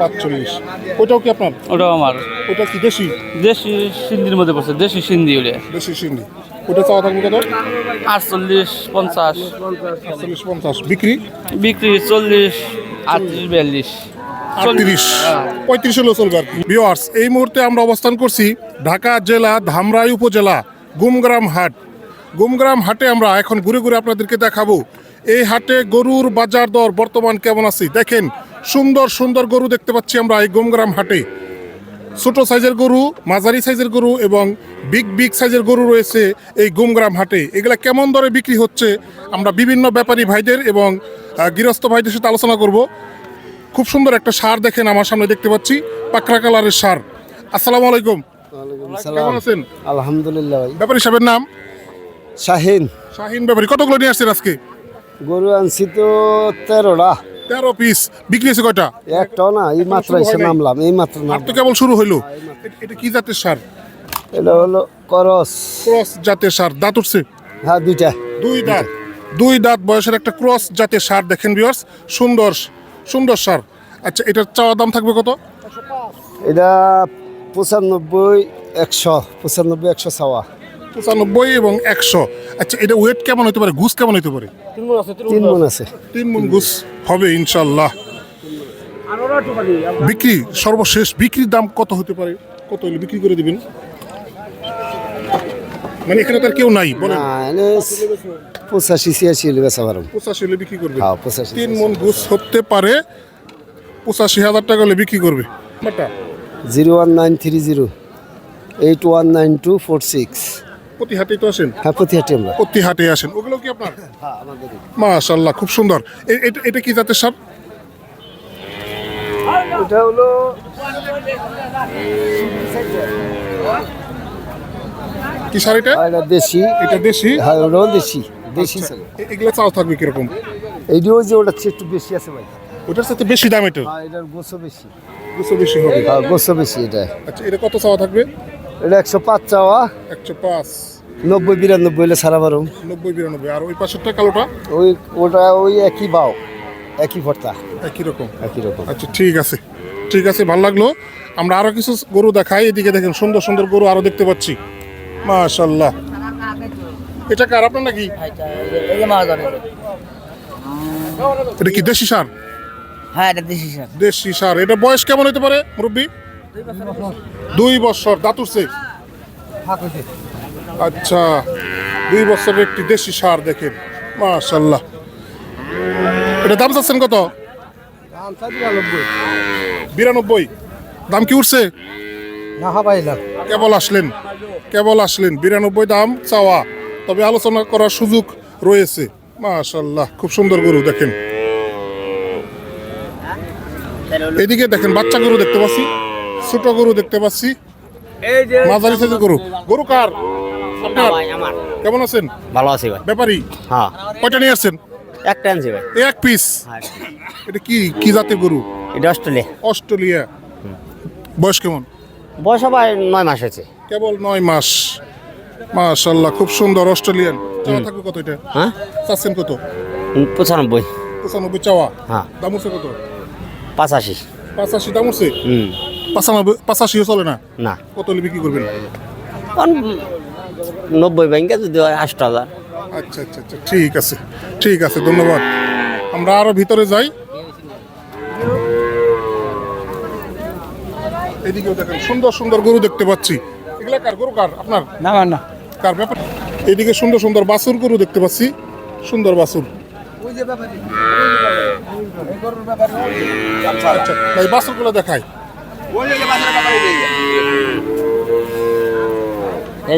পাঁচচল্লিশ ওটাও কি আপনার? ওটাও আমার। ওটা কি দেশি? দেশি সিন্ধির মধ্যে পড়ছে দেশি সিন্ধি ওটা। দেশি সিন্ধি ওটা চাওয়া থাকবে কত? আটচল্লিশ পঞ্চাশ। আটচল্লিশ পঞ্চাশ। বিক্রি? বিক্রি চল্লিশ আটত্রিশ বিয়াল্লিশ। আটত্রিশ। পঁয়ত্রিশ হলেও চলবে আর কি। এই মুহূর্তে আমরা অবস্থান করছি ঢাকা জেলা ধামরাই উপজেলা গুমগ্রাম হাট। গুমগ্রাম হাটে আমরা এখন ঘুরে ঘুরে আপনাদেরকে দেখাবো। এই হাটে গরুর বাজার দর বর্তমান কেমন আছে? দেখেন সুন্দর সুন্দর গরু দেখতে পাচ্ছি আমরা এই গোমগ্রাম হাটে। ছোট সাইজের গরু মাঝারি সাইজের গরু এবং বিগ বিগ সাইজের গরু রয়েছে এই গুমগ্রাম হাটে। এগুলা কেমন দরে বিক্রি হচ্ছে আমরা বিভিন্ন ব্যাপারী ভাইদের এবং গৃহস্থ ভাইদের সাথে আলোচনা করব। খুব সুন্দর একটা সার দেখেন আমার সামনে দেখতে পাচ্ছি পাকড়া কালারের সার। আসসালামু আলাইকুম। কেমন আছেন? আলহামদুলিল্লাহ ব্যাপারী সাহেবের নাম? শাহিন। শাহিন ব্যাপারী কতগুলো নিয়ে আসছেন আজকে? গরু আনছি তো তেরোটা। তেরো পিস বিক্রি হয়েছে কয়টা? একটাও না এই মাত্র এসে নামলাম এই মাত্র আর তো কেবল শুরু হইল? এটা কি জাতের সার? এটা হলো করস। ক্রস জাতের সার দাঁত উঠছে? হ্যাঁ দুইটা। দুই দাঁত। দুই দাঁত বয়সের একটা ক্রস জাতের সার দেখেন বিয়ার্স সুন্দর সুন্দর সার। আচ্ছা এটার চাওয়া দাম থাকবে কত? এটা পঁচানব্বই একশো পঁচানব্বই একশো চাওয়া। পঁচানব্বই এবং একশো। আচ্ছা এটা ওয়েট কেমন হতে পারে? ঘুষ কেমন হতে পারে? তিন মন আছে। তিন মন ঘুষ হবে ইনশাল্লাহ বিক্রি সর্বশেষ বিক্রির দাম কত হতে পারে? কত হলে বিক্রি করে দিবেন? মানে এখানে তার কেউ নাই বলেন। পঁচাশি ছিয়াশি হলে বেচা পারো পঁচাশি হলে বিক্রি করবে। হ্যাঁ পঁচাশি তিন মন ঘুষ হতে পারে পঁচাশি হাজার টাকা হলে বিক্রি করবে। Zero one nine three zero eight one nine two four six. প্রতি হাটেই তো আসেন? হ্যাঁ প্রতিহাটি আমরা। প্রতি হাটে আসেন। ওগুলো কি আপনার? মাশাল্লাহ খুব সুন্দর। এটা এটা কি জাতের সার? এটা হলো কি সার এটা? এটা দেশি। এটা দেশি? হ্যাঁ ওটাও দেশি। দেশি আচ্ছা, এগুলো চাও থাকবে কীরকম? এইটাও যে ওটা একটু বেশি আছে ভাই। ওটার সাথে বেশি দাম এটা? হ্যাঁ এটার গোছও বেশি। দুশো বেশি হবে। হ্যাঁ গোছও বেশি এটা। আচ্ছা এটা কত চাওয়া থাকবে? এটা একশো পাঁচ চাওয়া। একশো পাঁচ। নব্বই বিরানব্বই হলে সারা বারো নব্বই বিরানব্বই। আর ওই পাশেরটা কালোটা? ওই ওটা ওই একই বাও একই ভর্তা। একই রকম। একই রকম। আচ্ছা ঠিক আছে। ঠিক আছে ভালো লাগল। আমরা আরও কিছু গরু দেখাই। এদিকে দেখেন সুন্দর সুন্দর গরু আরও দেখতে পাচ্ছি। মাশাল্লাহ এটা কার? আপনার নাকি? এটা কি দেশি সার? হ্যাঁ এটা দেশি সার। দেশি সার। এটা বয়স কেমন হতে পারে মুরব্বী? দুই বছর। দাঁত উঠছে। আচ্ছা দুই বছরের একটি দেশি সার দেখেন মাশাল্লাহ এটা দাম চাচ্ছেন কত? বিরানব্বই। দাম কি উঠছে? কেবল আসলেন কেবল আসলেন বিরানব্বই দাম চাওয়া। তবে আলোচনা করার সুযোগ রয়েছে মাশাল্লাহ খুব সুন্দর গরু দেখেন। এদিকে দেখেন বাচ্চা গরু দেখতে পাচ্ছি ছোট গরু দেখতে পাচ্ছি। মাঝারি সাইজের গরু। গরু কার? আপনার কেমন আছেন? ভালো আছি ভাই। ব্যাপারী? হ্যাঁ। কয়টা নিয়ে আসছেন? একটা আনছি ভাই। এক পিস এটা কি কি জাতের গরু? এটা অস্ট্রেলিয়া। অস্ট্রেলিয়া। বয়স কেমন? বয়স ভাই নয় মাস হয়েছে। কেবল নয় মাস। মাশাল্লাহ খুব সুন্দর অস্ট্রেলিয়ান। চাওয়া থাকবে কত এটা? হ্যাঁ? চাচ্ছেন কত? পঁচানব্বই। পঁচানব্বই চাওয়া? হ্যাঁ। দাম উঠছে কত? পাঁচাশি। পাঁচাশি দাম উঠছে? হুম। পাঁচানব্বই পাঁচাশিও চলে না? না। কত বিক্রি করবেন? নব্বই ব্যাংকে যদি হয় আষ্ট হাজার। আচ্ছা আচ্ছা আচ্ছা ঠিক আছে ঠিক আছে ধন্যবাদ। আমরা আরও ভিতরে যাই। এদিকেও দেখেন সুন্দর সুন্দর গরু দেখতে পাচ্ছি। এগুলা কার গরু কার? আপনার? না না কার ব্যাপার? এদিকে সুন্দর সুন্দর বাছুর গরু দেখতে পাচ্ছি। সুন্দর বাছুর। আচ্ছা আচ্ছা ভাই বাছুরগুলো দেখাই।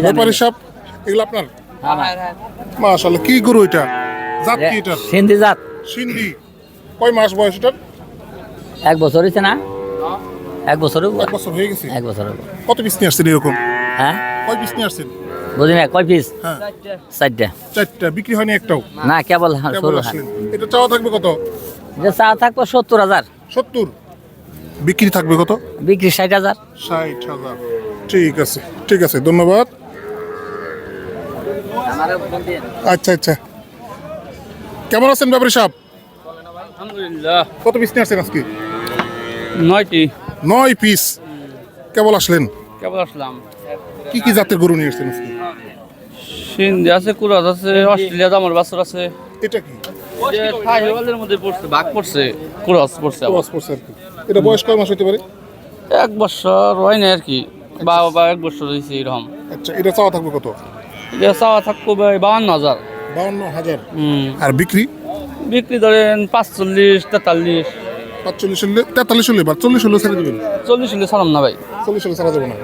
ব্যাপারী সাহেব এগুলো আপনার? মাশাল্লাহ কি গরু এটা? জাত কি এটা সিন্ধি জাত। সিন্ধি। কয় মাস বয়স এটার? এক বছর হয়েছে না? এক বছর এক বছর হয়ে গেছে? এক বছর কত পিস নিয়ে আসছেন এরকম? হ্যাঁ? কয় পিস নিয়ে আসছেন? বুঝলি না কয় পিস হ্যাঁ। চারটা। চারটা। বিক্রি হয়নি একটাও? না কেবল এটা চাওয়া থাকবে কত? যে চা থাকব সত্তর হাজার। সত্তর? বিক্রি থাকবে কত? বিক্রি ষাট হাজার। ষাট হাজার। ঠিক আছে ঠিক আছে ধন্যবাদ। আচ্ছা আচ্ছা। কেমন আছেন ব্যাপারী সাহেব? আলহামদুলিল্লাহ। কত পিস নিয়ে আসছেন আজকে? নয়টি। নয় পিস কেবল আসলেন? কেবল আসলাম। কি কি জাতের গরু নিয়ে এসছেন আজকে? সিন্ধি আছে কুরাজ আছে অস্ট্রেলিয়া দামর বাছর আছে। এটা কি? থাইওয়ালের মধ্যে পড়ছে ভাগ পড়ছে কুরাজ পড়ছে আর কি। এটা বয়স কয় মাস হতে পারে? এক বছর হয় না আর কি। বা বা এক বছর হয়েছে এরকম। আচ্ছা এটা চাওয়া থাকবে কত? এটা চাওয়া থাকব বাউন্ন হাজার। বাউন্ন হাজার? আর বিক্রি? বিক্রি ধরেন পাঁচচল্লিশ তেতাল্লিশ। পাঁচচল্লিশ হলে তেতাল্লিশ হলে বা চল্লিশ হলে ছেড়ে দেবেন? চল্লিশ হলে ছাড়াম না ভাই। চল্লিশ হলে ছাড়া যাবে না।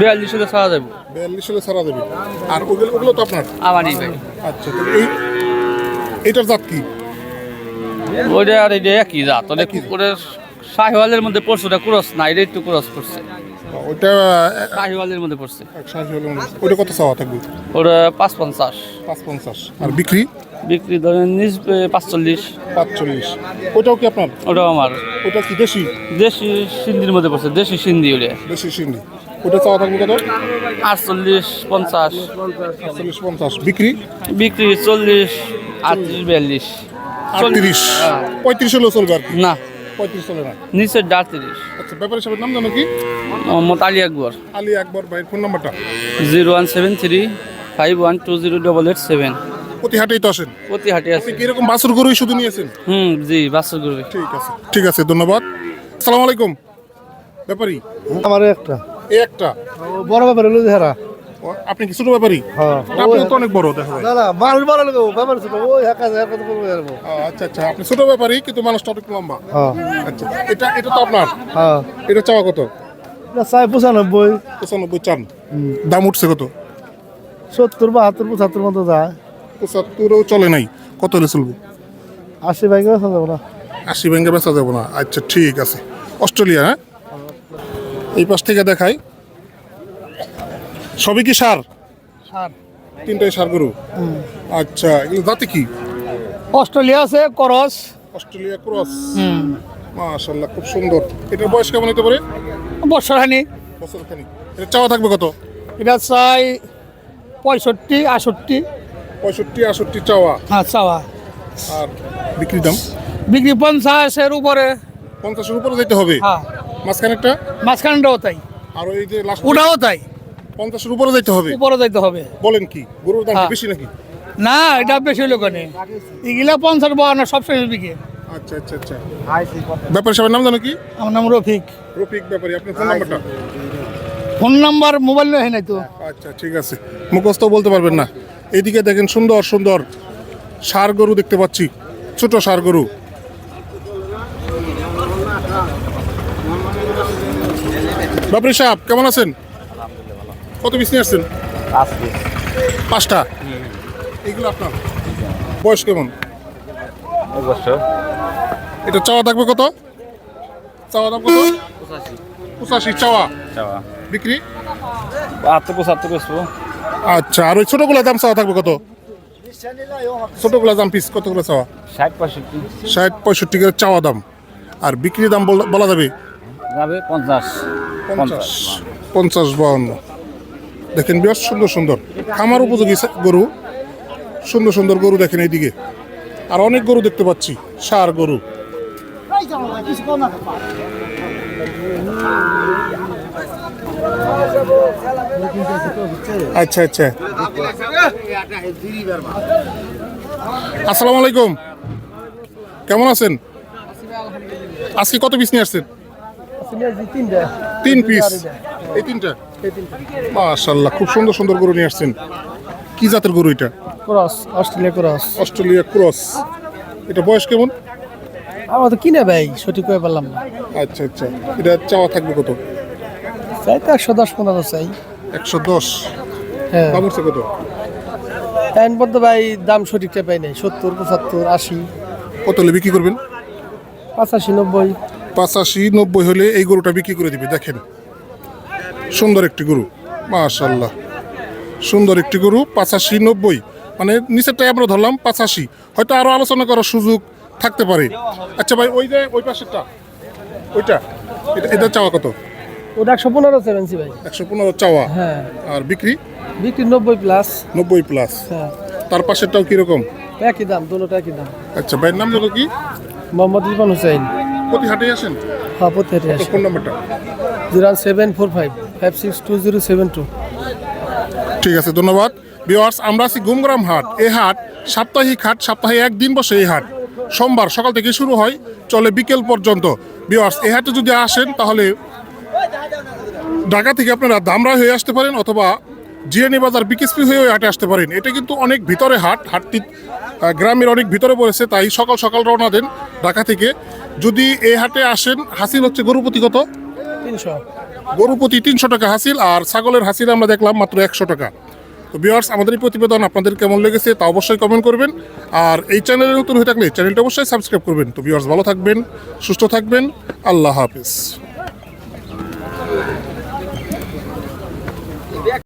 বিয়াল্লিশ হলে ছাড়া যাব বিয়াল্লিশ হলে ছাড়া যাবে। আর ওগুলো ওগুলো তো আপনার? আমারই ভাই। আচ্ছা এই এটার জাত কি? ওইটা আর এটা একই জাত। অনেক কুকুরের শাহিওয়ালের মধ্যে পরশুটা ক্রস না এটা একটু ক্রস করছে। ওইটা শাহিওয়ালের মধ্যে পড়ছে। হলে মনে হচ্ছে। ওইটা কত চাওয়া থাকবে? ওটা পাঁচ পঞ্চাশ পাঁচ পঞ্চাশ আর বিক্রি? বিক্রি ধরেন নিজ পাঁচচল্লিশ। পাঁচচল্লিশ। ওটাও কি আপনার? ওটাও আমার। ওটা কি দেশি? দেশি সিন্ধির মধ্যে পড়ছে দেশি সিন্ধি ওটা। দেশি সিন্ধি ওটা চাওয়া থাকবে কত? আটচল্লিশ পঞ্চাশ। আটচল্লিশ পঞ্চাশ। বিক্রি? বিক্রি চল্লিশ আটত্রিশ বিয়াল্লিশ। আটত্রিশ। হ্যাঁ। পঁয়ত্রিশ হলেও চলবে আর না। পঁয়ত্রিশ চলে না নিচের আচ্ছা ব্যাপারী সাহেবের নাম জানো কি? মোহাম্মদ আলী আকবর। আলী আকবর ভাইয়ের ফোন নাম্বারটা? Zero one seven three five one two zero double eight seven. প্রতি হাটেই তো আসেন। প্রতি হাটে আছে আপনি কি এরকম গরুই শুধু নিয়েছেন? হুম জি বাসর করবে ঠিক আছে ঠিক আছে ধন্যবাদ। আসসালামু আলাইকুম। ব্যাপারী? আমার একটা। একটা। বড় ব্যাপার হলো হেরা আপনি কি ছোট ব্যাপারী? হ্যাঁ। আপনি তো অনেক বড় দেখা যায়। না না মানুষ বড় লোক ব্যাপার ছিল ওই একা একা তো এরকম। ও, আচ্ছা আচ্ছা আপনি ছোট ব্যাপারী কিন্তু মানুষটা অনেক লম্বা। হ্যাঁ। আচ্ছা এটা এটা তো আপনার? হ্যাঁ। এটা চাওয়া কত? এটা চাই পঁচানব্বই। পঁচানব্বই চান। দাম উঠছে কত? সত্তর বাহাত্তর পঁচাত্তর মতো যায়। পঁচাত্তরও চলে নাই। কত হলে চলবে? আশি বাইকে বেসা যাব না। আশি ব্যাংকে বেচা যাব না। আচ্ছা ঠিক আছে। অস্ট্রেলিয়া হ্যাঁ? এই পাশ থেকে দেখাই। সবই কি সার? সার। তিনটাই সার গরু? আচ্ছা এগুলো জাতি কি? অস্ট্রেলিয়া আছে করস। Australia cross. মাশাল্লাহ খুব সুন্দর। এটার বয়স কেমন হতে পারে? বর্ষাখানি বছর খানিক এটা চাওয়া থাকবে কত? এটা চাই পঁয়ষট্টি আষট্টি পঁয়ষট্টি আষট্টি চাওয়া। হ্যাঁ চাওয়া। আর বিক্রি দাম? বিক্রি পঞ্চাশের উপরে। পঞ্চাশের উপরে যেতে হবে? হ্যাঁ। মাঝখানেরটা? মাঝখানটাও তাই। আর ওই যে লাস্ট ওটাও তাই। পঞ্চাশের উপরে যেতে হবে। উপরে যাইতে হবে। বলেন কি গরুর দাম হ্যাঁ। বেশি নাকি? না এটা বেশি লোক নেই এগুলা পঞ্চাশ বাহান্ন সব শেষ বিঘে আচ্ছা আচ্ছা আচ্ছা। ব্যাপারী সাহেবের নাম জানো কি? আমার নাম রফিক। রফিক ব্যাপারী আপনার ফোন নাম্বারটা? ফোন নাম্বার মোবাইল নেই নাই তো। আচ্ছা ঠিক আছে। মুখস্থ বলতে পারবেন না। এইদিকে দেখেন সুন্দর সুন্দর সার গরু দেখতে পাচ্ছি। ছোট সার গরু। বাপরি সাহেব কেমন আছেন? কত পিস নিয়ে আসছেন? পাঁচটা? এগুলো আপনার বয়স কেমন? এটা চাওয়া থাকবে কত? চাওয়া দাম কত? পঁচাশি। চাওয়া? বিক্রি? বাহাত্তর পঁচাত্তর বেসবো আচ্ছা আর ওই ছোটগুলোর দাম চাওয়া থাকবে কত? ছোটগুলোর দাম পিস কত করে চাওয়া? ষাট পঁয়ষট্টি। ষাট পঁয়ষট্টি করে চাওয়া দাম। আর বিক্রি দাম বল- বলা যাবে? যাবে পঞ্চাশ। পঞ্চাশ পঞ্চাশ বাউন্ন দেখেন বেশ সুন্দর সুন্দর। খামার উপযোগী গরু। সুন্দর সুন্দর গরু দেখেন এইদিকে। আর অনেক গরু দেখতে পাচ্ছি সার গরু। আচ্ছা আচ্ছা। আসসালামু আলাইকুম। কেমন আছেন? আজকে কত পিস নিয়ে আসছেন? তিন পিস। এই তিনটা? মাশাল্লাহ খুব সুন্দর সুন্দর গরু নিয়ে আসছেন। কি জাতের গরু এটা? Cross Australia cross. Australia cross. এটা বয়স কেমন? আমার তো কিনে ভাই সঠিক করে পারলাম না। আচ্ছা আচ্ছা। এটা চাওয়া থাকবে কত? চাই তো একশো দশ পনেরো চাই। একশো দশ? হ্যাঁ। দাম কত? টাইম পর্যন্ত ভাই দাম সঠিকটা পাই নাই। সত্তর পঁচাত্তর আশি। কত হলে বিক্রি করবেন? পঁচাশি নব্বই। পঁচাশি নব্বই হলে এই গরুটা বিক্রি করে দিবে দেখেন। সুন্দর একটি গরু মাশাল্লাহ সুন্দর একটি গরু পঁচাশি নব্বই। মানে নিচেরটাই আমরা ধরলাম পঁচাশি। হয়তো আরও আলোচনা করার সুযোগ থাকতে পারে। আচ্ছা ভাই ওই যে ওই পাশেরটা ওইটা এটা এটা চাওয়া কত? ওটা একশো পনেরো সেভেন্সি ভাই। একশো পনেরো চাওয়া। হ্যাঁ। আর বিক্রি? বিক্রি নব্বই প্লাস নব্বই প্লাস হ্যাঁ। তার পাশেরটাও কীরকম? একই দাম দুটো একই দাম। আচ্ছা ভাইয়ের নাম হলো কি? মোহাম্মদ ইরফান হুসাইন। প্রতি হাটে আসেন? হ্যাঁ প্রত্যেকটি তো আসে। ফোন নাম্বারটা? Zero seven four five. Five six two zero seven two. ঠিক আছে, ধন্যবাদ। বিওয়ার্স আমরা আছি গুমগ্রাম হাট। এই হাট সাপ্তাহিক হাট, সপ্তাহে একদিন বসে এই হাট। সোমবার সকাল থেকে শুরু হয়, চলে বিকেল পর্যন্ত। বিওয়ার্স এই হাটে যদি আসেন, তাহলে ঢাকা থেকে আপনারা দামরা হয়ে আসতে পারেন অথবা জিএনই বাজার বিকেএসপি হয়ে হাটে আসতে পারেন। এটা কিন্তু অনেক ভিতরে হাট, হাটটি গ্রামের অনেক ভিতরে পড়েছে, তাই সকাল সকাল রওনা দেন ঢাকা থেকে। যদি এই হাটে আসেন, হাসিল হচ্ছে গরুপতি কত? গরু প্রতি তিনশো টাকা হাসিল আর ছাগলের হাসিল আমরা দেখলাম মাত্র একশো টাকা। তো বিয়ার্স আমাদের এই প্রতিবেদন আপনাদের কেমন লেগেছে তা অবশ্যই কমেন্ট করবেন। আর এই চ্যানেলে নতুন হয়ে থাকলে চ্যানেলটা অবশ্যই সাবস্ক্রাইব করবেন। তো বিয়ার্স ভালো থাকবেন, সুস্থ থাকবেন, আল্লাহ হাফিজ।